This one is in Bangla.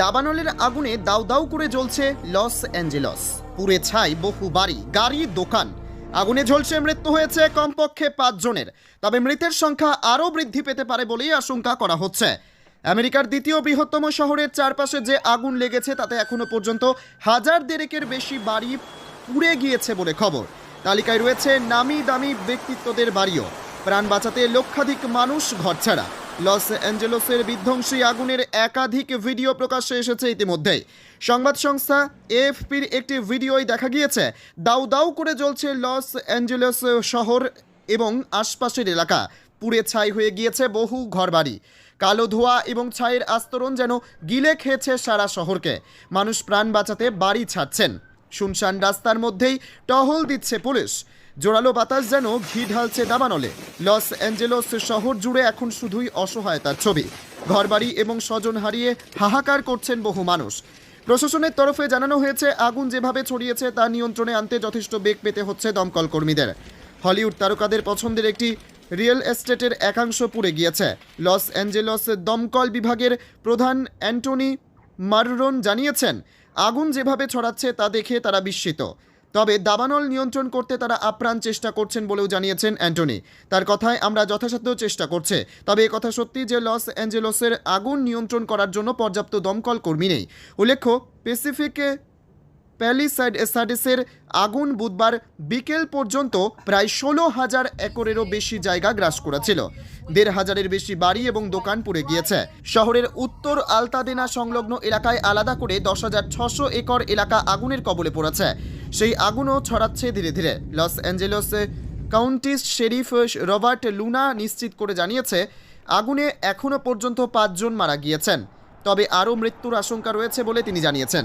দাবানলের আগুনে দাউ দাউ করে জ্বলছে লস অ্যাঞ্জেলস। পুড়ে ছাই বহু বাড়ি, গাড়ি, দোকান। আগুনে ঝলসে মৃত্যু হয়েছে কমপক্ষে পাঁচ জনের। তবে মৃতের সংখ্যা আরও বৃদ্ধি পেতে পারে বলেই আশঙ্কা করা হচ্ছে। আমেরিকার দ্বিতীয় বৃহত্তম শহরের চারপাশে যে আগুন লেগেছে, তাতে এখনও পর্যন্ত হাজার দেড়েকের বেশি বাড়ি পুড়ে গিয়েছে বলে খবর। তালিকায় রয়েছে নামি দামি ব্যক্তিত্বদের বাড়িও। প্রাণ বাঁচাতে লক্ষাধিক মানুষ ঘরছাড়া লস অ্যাঞ্জেলসের বিধ্বংসী আগুনের একাধিক ভিডিও প্রকাশ্যে এসেছে ইতিমধ্যেই। সংবাদ সংস্থা এএফপির একটি ভিডিওয় দেখা গিয়েছে। দাউ দাউ করে জ্বলছে লস অ্যাঞ্জেলস শহর এবং আশপাশের এলাকা। পুড়ে ছাই হয়ে গিয়েছে বহু ঘরবাড়ি। কালো ধোঁয়া এবং ছাইয়ের আস্তরণ যেন গিলে খেয়েছে সারা শহরকে। মানুষ প্রাণ বাঁচাতে বাড়ি ছাড়ছেন। শুনশান রাস্তার মধ্যেই টহল দিচ্ছে পুলিশ। জোরালো বাতাস যেন ঘি ঢালছে দাবানলে। লস অ্যাঞ্জেলস শহর জুড়ে এখন শুধুই অসহায়তার ছবি। ঘরবাড়ি এবং স্বজন হারিয়ে হাহাকার করছেন বহু মানুষ। প্রশাসনের তরফে জানানো হয়েছে, আগুন যেভাবে ছড়িয়েছে তা নিয়ন্ত্রণে আনতে যথেষ্ট বেগ পেতে হচ্ছে দমকল কর্মীদের। হলিউড তারকাদের পছন্দের একটি রিয়েল এস্টেটের একাংশ পুড়ে গিয়েছে। লস অ্যাঞ্জেলস দমকল বিভাগের প্রধান অ্যান্টনি মাররন জানিয়েছেন, আগুন যেভাবে ছড়াচ্ছে তা দেখে তারা বিস্মিত। তবে দাবানল নিয়ন্ত্রণ করতে তারা আপ্রাণ চেষ্টা করছেন বলেও জানিয়েছেন অ্যান্টনি। তার কথায় আমরা যথাসাধ্য চেষ্টা করছে। তবে কথা সত্যি যে লস অ্যাঞ্জেলসের আগুন নিয়ন্ত্রণ করার জন্য পর্যাপ্ত দমকল কর্মী নেই। উল্লেখ্য প্যাসিফিকে প্যালিসাইড সার্ডিসের আগুন বুধবার বিকেল পর্যন্ত প্রায় ষোলো হাজার একরেরও বেশি জায়গা গ্রাস করেছিল। দেড় হাজারের বেশি বাড়ি এবং দোকান পুড়ে গিয়েছে। শহরের উত্তর আলতাদেনা সংলগ্ন এলাকায় আলাদা করে দশ হাজার ছশো একর এলাকা আগুনের কবলে পড়েছে। সেই আগুনও ছড়াচ্ছে ধীরে ধীরে। Los Angeles County's sheriff Robert Luna নিশ্চিত করে জানিয়েছে, আগুনে এখনও পর্যন্ত পাঁচজন মারা গিয়েছেন, তবে আরও মৃত্যুর আশঙ্কা রয়েছে বলে তিনি জানিয়েছেন।